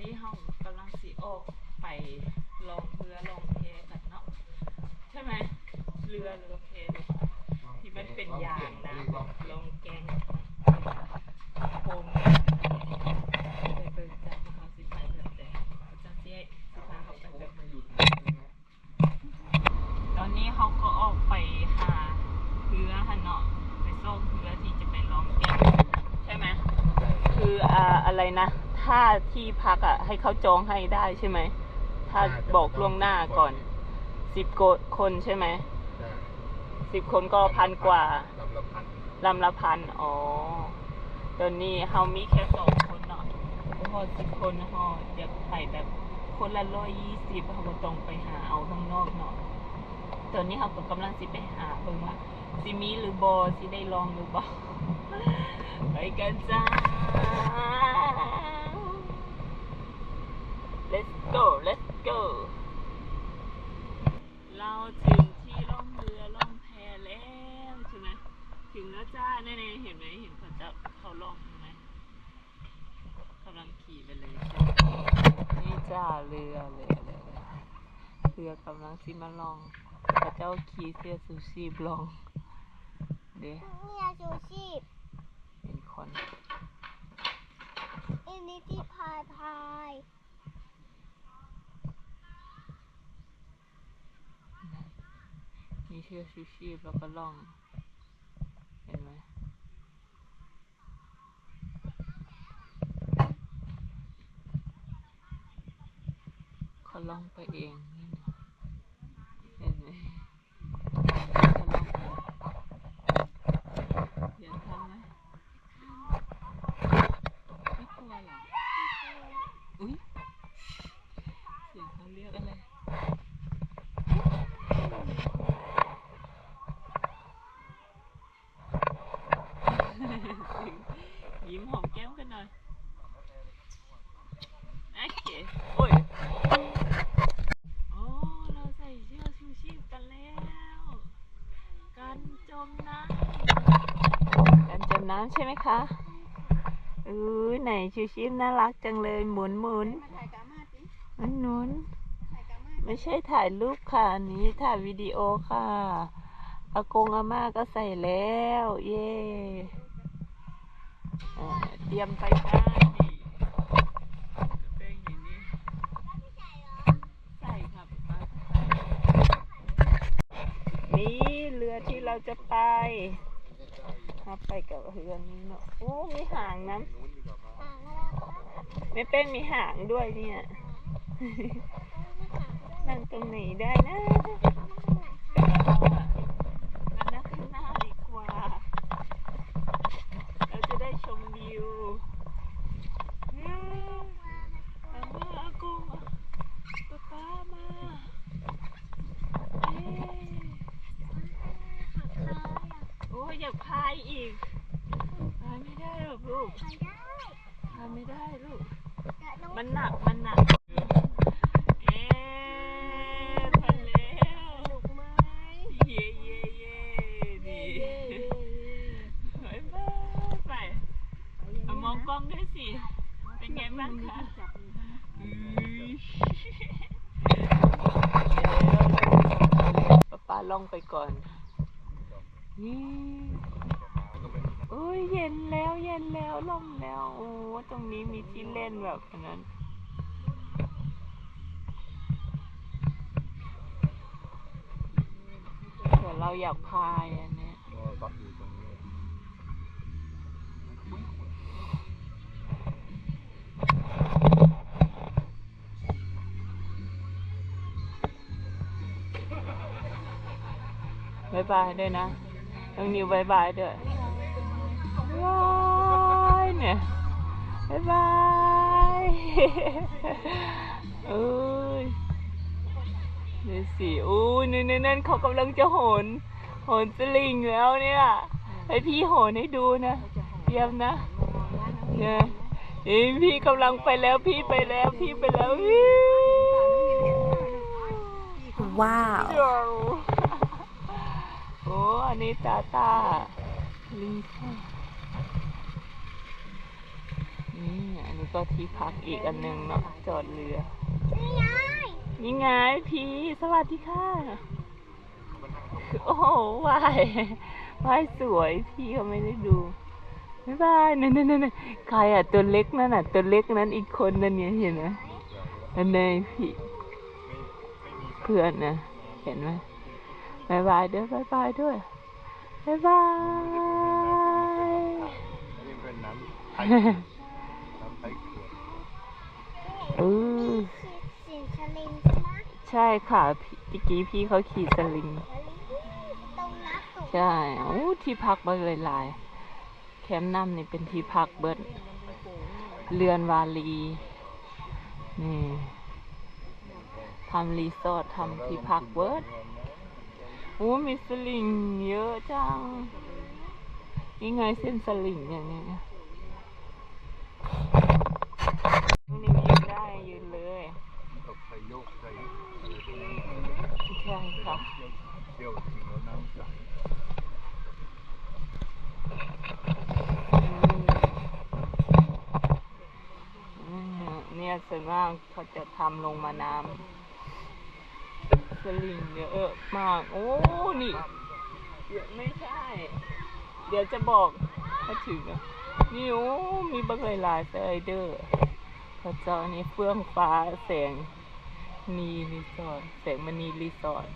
นี้เฮากำลังสิออกไปลองเรือลองแพกันเนาะใช่ไหมเรือเรือแพดีกว่าที่มันเป็นยางนะลองแกงโคมไปเบิ่งจ้าว่าเขาสิไปแบบใดจังสิให้สิพาเขาไปแบบตอนนี้เขาก็ออกไปหาเรือหันเนาะไปซ่อมเรือที่จะไปลองแกงใช่ไหมคืออ่าอะไรนะ ถ้าที่พักอะ ให้เขาจองให้ได้ใช่ไหม ถ้าบอกล่วงหน้าก่อนสิบคนใช่ไหมสิบคนก็พันกว่าลำละพันลำละพันอ๋อตอนนี้เฮามีแค่สองคนเนาะพอสิบคนเฮาอยากไปแบบคนละร้อยยี่สิบเขาก็ต้องไปหาเอาข้างนอกเนาะตอนนี้เขาก็กำลังสิไปหาเบิ่งว่าสิมีหรือบอสิได้ลองหรือบ่ไปกันจ้า let's go let's go เราถึงที่ล่องเรือล่องแพแล้วใช่ไหมถึงแล้วจ้าแน่ๆเห็นไหมเห็นเขาจะเขาล่องใช่ไหมกำลังขี่ไปเลยใช่ไหมนี่จ้าเรือเรือเรือเรือกำลังสิมาล่องพระเจ้าขี่เสื้อซูชีพล่อง เดี๋ยวเนี่ยชูชีพเป็นคนอันนี้ที่พายพายมีเชือกชูชีพแล้วก็ล่อง เห็นไหม เขาล่องไปเองนี่นะเห็นไหมเขาล่องไปอยากทำไหมไม่กลัวเหรอ อุ้ยเสียงเขาเรียกอะไร ยิ้มหอมแก้มกันหน่อยโอเคโอ้ยโอ้เราใส่เชือกชูชีพกันแล้ว กันจมน้ำกันจมน้ำ ใช่ไหมคะอือไหนชูชีพน่ารักจังเลยหมุนหมุนหมุนหนุนไม่ใช่ถ่ายรูปค่ะอันนี้ถ่ายวิดีโอค่ะอากงอาม่าก็ใส่แล้ว เย่เตรียมไปบ้านนี่เรือที่เราจะไป ครับไปกับเรือนี้เนาะโอ้ มีหางนะนู้นดีกว่าครับห่างแล้วไม่เป็นมีหางด้วยเนี่ย นั่งตรงไหนได้นะเราอะงั้นนั่งข้างหน้าดีกว่า เราจะได้ชมวิวเนี่ยอาม่าอากงป๊าป๊ามาเอ๊ะโอ้ย ไปอีกพายไม่ได้หรอกลูกพายได้พายไม่ได้ลูก มันหนัก มันหนัก เอ๊ะพันแล้วหนุกไหมเย่เย่เย่ดีไปไปไปเอามองกล้องด้วยสิ เป็นไงบ้างคะป้าป้าลองไปก่อนนี่ เย็นแล้วเย็นแล้วลมแล้วโอ้ตรงนี้มีที่เล่นแบบนั้นเดี๋ยวเราอยากพายอันนี้บายบายด้วยนะน้องนิวบายบายด้วย บายเนี่ยบายบายเอ้ยนี่สิอู้ยนั่นนั่นนั่นเขากำลังจะโหน โหนสลิงแล้วเนี่ยให้พี่โหนให้ดูนะเตรียมนะเนี่ยนี่พี่กำลังไปแล้วพี่ไปแล้วพี่ไปแล้ววิวว้าวเดี๋ยวโอ้ อันนี้ตาตาลิงค่ะ นนี่อันนี้ก็ที่พักอีกอันหนึงเนาะจอดเรือนี่ไงนี่ไงพี่สวัสดีค่ะ โอ้โหวายวายสวยพี่เขาไม่ได้ดูบ๊ายบายนั่นนั่นนั่นใครอะตัวเล็กนั่นอะตัวเล็กนั้นอีกคนนั่นเนี่ยเห็นไหมอันในพี่เพื่อนนะเห็นไหมบายบายด้วยบายบายด้วยบายบาย นี่เป็นน้ำไทยน้ำไทยขวด เออขีสลิงใช่ไหมใช่ค่ะพี่เมื่อกี้พี่เขาขี่สลิงชลิงตรงนัดตุกใช่โอ้ที่พักเบิดเลยหลายแคมป์น้ำนี่เป็นที่พักเบิดเรือนวาลี นี่ทำรีสอร์ททำที่พักเบิร์ดโอ้มีสลิงเยอะจังนี่ไงเส้นสลิงอย่างเนี้ยนี่ยืนได้ยืนเลย กับไทยโยกไทยอะไรพวกนี้ ใช่ค่ะ เที่ยวจริงแล้วน้ำใส อืมเนี่ยส่วน มากเขาจะทำลงมาน้ำสลิงเยอะมาก โอ้นี่เดี๋ยวไม่ใช่ เดี๋ยวจะบอกถ้าถึงอะนี่โอ้มีบังหลายๆสไลเดอร์พระเจ้านี่เฟื่องฟ้าแสงมีรีสอร์ทแสงมณีรีสอร์ท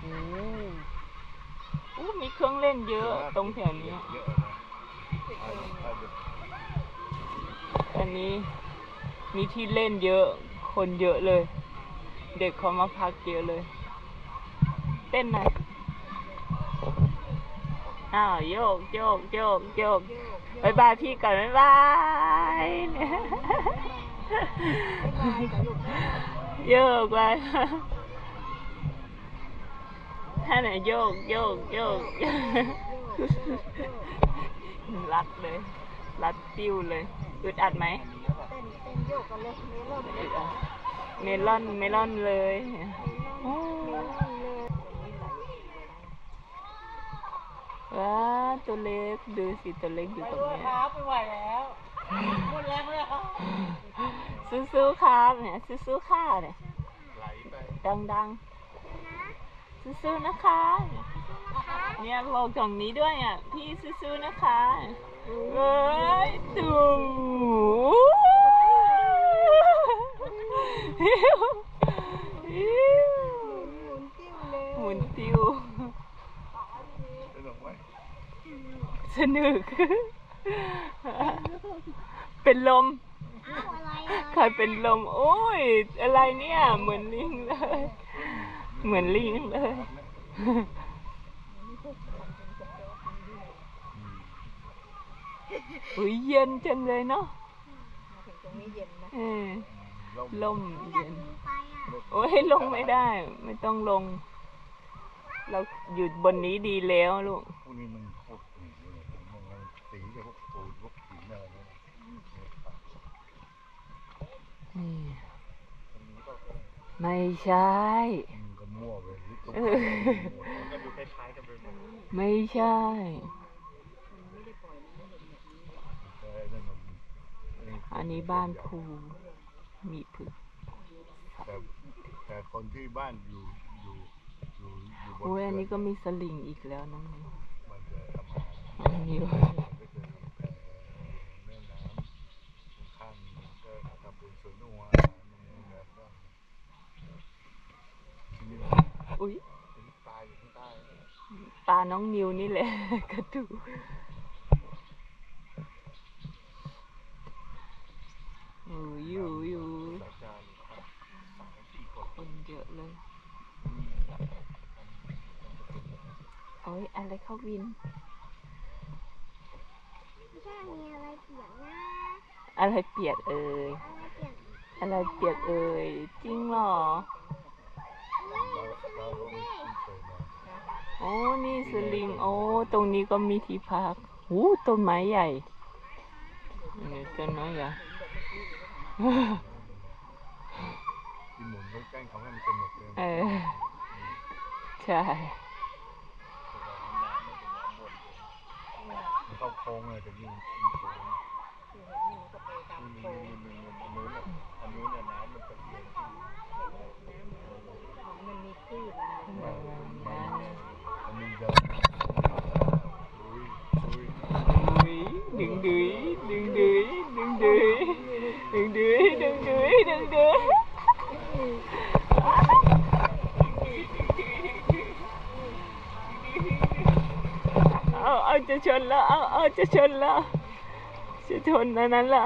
โอ้โอ้มีเครื่องเล่นเยอะตรงแถวนี้เยอะนะไทยไทยแบบอันนี้ มีที่เล่นเยอะ คนเยอะเลย เด็กเขามาพักเยอะเลย เต้นหน่อยอ้าวโยกโยกโยกโยกบายบายพี่ก่อนบายบายเนี่ยโยกไปท่านไหนโยกโยกโยกรัดเลย รัดติ้วเลยอึดอัดไหม เมลอนเมลอนเลยโอ้ว้าตัวเล็กดูสิตัวเล็กอยู่ตรงนี้ครับไม่ไหวแล้วหมดแรงเลยครับสู้ๆครับเนี่ยสู้ๆค่ะเนี่ยไหลไปดังๆสู้ๆนะคะเนี่ยบอกตรงนี้ด้วยอะพี่สู้ๆนะคะเอ้ยตู หมุนติ้วสนุกไหมสนุก เป็นลมอ้าวอะไรอะใครเป็นลม โอ้ย อะไรเนี่ย เหมือนลิงเลย เหมือนลิงเลยอุ้ยเย็นจังเลยเนาะตรงนี้เย็นนะเออร่ม ลมอยาเย็กนลงไปอะโอ้ยลงไม่ได้ ไม่ต้องลง เราอยู่บนนี้ดีแล้วลูกพวกนี้มันโคตรหนีเลยมันมันสีกับพวกปูนพวกหินอะไรเนี่ยนี่ตรงนี้ก็ไม่ใช่ มันก็มั่วไปหรือตรงเอมันก็ดูคล้ายๆกันไปหมดไม่ใช่แต่นั่นมันอันนี้บ้านครู มีผึกแต่แต่คนที่บ้านอยู่อยู่อยู่อยู่บนโอ้ยอันนี้เขื่ก็มีสลิงอีกแล้วน้องนิวมันจะทำอาหารอันนี้ก็ก็จะทำแต่แม่น้ำข้างๆก็ทำเป็นสวนนัวนู่นนี่นั่นบ้างนี่อุ้ยเป็นตายอยู่ข้างใต้ปลาน้องนิวนี่แหละกระดูโอ้ยอยู่อยู่สายการครับสามสี่คนคนเยอะเลยโอ้ยอะไรเข้าวินไม่ใช่มีอะไรเปียกนะ อะไรเปียกเอ่ยอะไรเปียกอะไรเปียกเอ่ยจริงเหรอเราเราก็ไม่คุ้นเคยมาโอ้นี่สลิงโอ้ตรงนี้ก็มีที่พักหูต้นไม้ใหญ่นี่ต้นไม้ใหญ่ ที่หมุนต้องแกล้งเขาให้มันสนุกเลยเออ ใช่ มันเข้าโค้งเลยแต่ยิ่งยิ่งโค้งโป่งอันนู้นอันนู้นน้ำมันตะเกียงมันมีคลื่นอันนี้จะอุ้ยอุ้ยดึงดื้อดึงดื้อดึงดื้อ ดึงดื้อดึงดื้อดึงดื้อเอาเอาจะชนแล้วเอาเอาจะชนแล้วจะชนอันนั้นละ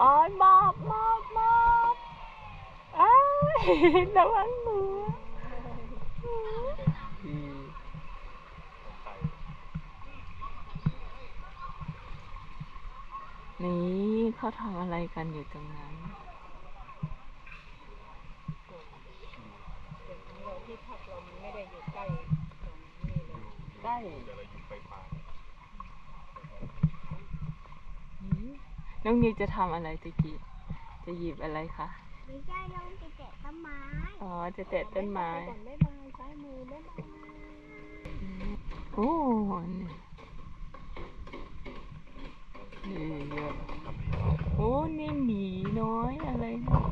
อ๋อมอบมอบมอบอ้ายระวังมือ นี่เขาทำอะไรกันอยู่ตรงนั้นแต่ของเราที่พักเรามันไม่ได้อยู่ใกล้ตรงนี้เลยใกล้เดี๋ยวเราอยู่ไปป่าน้องนิวจะทำอะไรตะกี้ จะหยิบอะไรคะ ไม่ใช่ลงไปแตะต้นไม้ อ๋อ จะแตะต้นไม้ มือบ๊ายบายโอ้นี่นี่เยอะโอ้นี่หมีน้อยอะไรนะ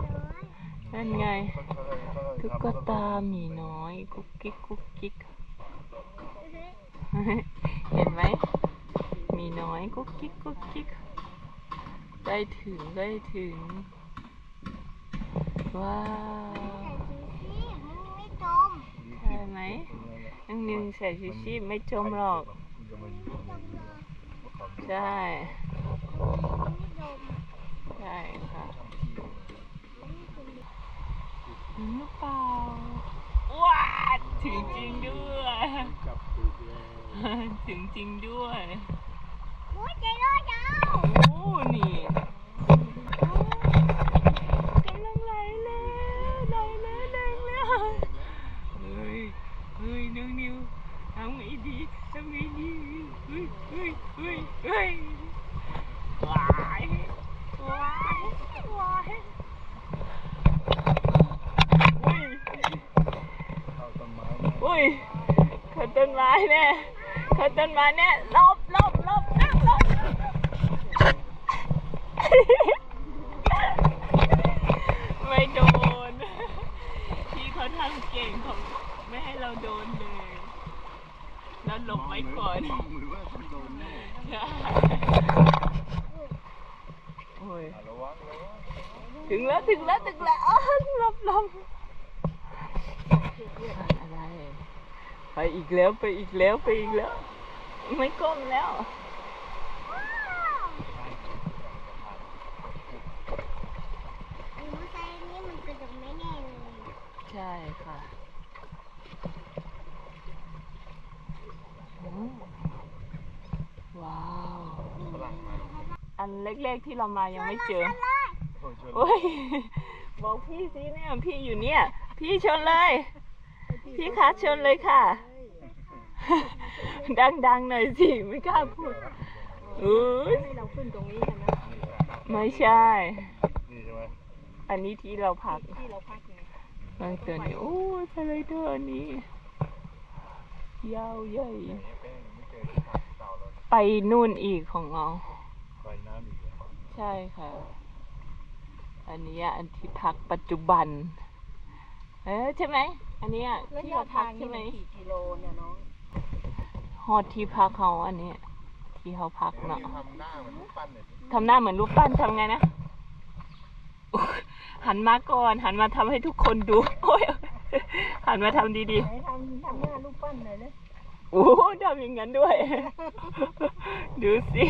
นั่นไงตุ๊กตาหมีน้อย กุ๊กกิ๊กกุ๊กกิ๊กเห็นไหมหมีน้อยกุ๊กกิ๊กกุ๊กกิ๊กใกล้ถึงใกล้ถึง ว้าว ใส่ชูชีพมึงไม่จม ใช่ ไหมน้องนิวใส่ชูชีพไม่จมหรอกจะมาอยู่ไม่จมเลยใช่ไม่จมใช่ค่ะถึงหรือเปล่าว้าถึงจริงด้วยจับตูดเลยถึงจริงด้วยโอ้ยใจร้อนจังโอ้นี่กำลังไหลเลยไหลเลยไหลเลยเฮ้ยเฮ้ยน้องนิวทำไงดีทำไงดีเฮ้ยเฮ้ยเฮ้ยเฮ้ยว้ายว้ายว้ายอุ้ย เข้าต้นไม้นะ อุ้ยเขาต้ นไม้แน่เขาต้นไม้แน่หลบหลบหลบนั่งหลบไม่โดนพี่เขาทำเก่งเขาไม่ให้เราโดนเลยแล้วหลบไว้ก่อนมองมือว่าฉันโดนแน่โอ้ยอะระวังระวังถึงแล้วถึงแล้วถึงแล้วอ้าวหลบหลบอะไรไป อีกแล้วไปอีกแล้วไปอีกแล้ว ไม่ก้มแล้วไอ้มอไซค์นี้มันกระโดดไม่แน่เลยใช่ค่ะโอ้ว้าวฝรั่งมาอันเล็กๆที่เรามายังไม่เจอโอ้ยชนโอ้ย บอกพี่สิเนี่ย พี่อยู่เนี่ย พี่ชนเลย พี่คะชนเลยค่ะ ดังๆหน่อยสิ ไม่กล้าพูดเอ้ยให้เราขึ้นตรงนี้กันนะไม่ใช่ นี่ใช่ไหมอันนี้ที่เราพักที่เราพักไงไปตัวนี้โอ้ยสไลเดอร์อันนี้ ยาวใหญ่ ไปนู่นอีกของเรา ไปน้ำอีกใช่ค่ะ อันนี้อะอันที่พักปัจจุบัน เออใช่ไหม อันเนี้ยระที่ยะเราพัทากงใช่ไหมมันกี่กิโลเนี่ยน้อง อดที่พักเขาอันเนี้ยที่เขาพักเดี๋ยวเนาะนี่ทำหน้าเหมือนรูปปั้นเลยสิทำหน้าเหมือนรูปปั้นทำไงนะอุ๊ยหันมาก่อน หันมาทำให้ทุกคนดูโอ้ยหันมาทำดีไหนทำทำหน้ารูปปั้นหน่อยเลยๆโอ้โหทำอย่างนั้นด้วย ดูสิ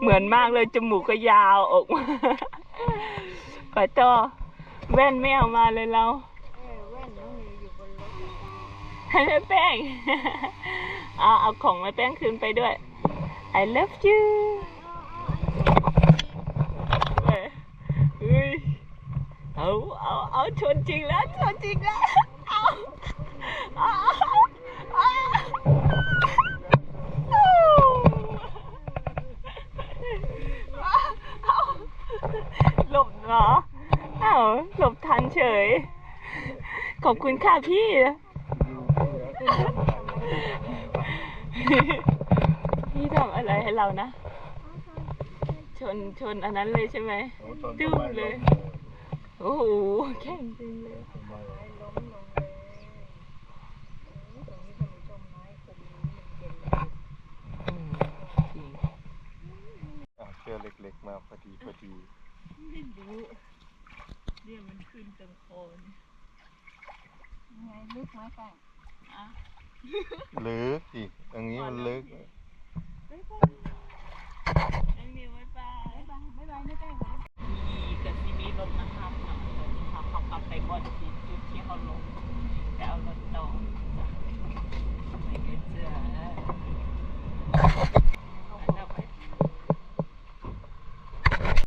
เหมือนเหมือนเหมือนมากเลยจมูกก็ยาวออกมาไปต่อแว่นไม่เอามาเลยเรา เออแว่นน้องนิวอยู่บนรถให้แม่แป้งเอาเอาของแม่แป้งคืนไปด้วย I love you เอ้ยเฮ้ยเอาเอาเอาชนจริงแล้วชนจริงแล้วเอาเอาเอาเอาหลบเหรอเอ้าหลบทันเฉย ขอบคุณค่ะพี่ พี่ทำอะไรให้เรานะ ชนชนอันนั้นเลยใช่ไหมโอ้ชนตึ้ต้นมไม้เลล้ยมโอ้โหแข่งจริงเลยต้นไม้ล้มล้มลงเลยโอ้ยตรงนี้ถ้ามีต้นไม้คุมนี้มันเย็นเลยอืมจริงอะเชือกเล็ก ๆ มาพอดีพอดีไม่รู้เนี่ยมันขึ้นตรงโคนยังไงลึกไหมแป้งอะ ลึกอีกตรงนี้มันลึกยี่ห้รอที่มีลมนะครับขัขับไปบนดจุดที่เขาลงแล้วเอารถต่อไปเจอ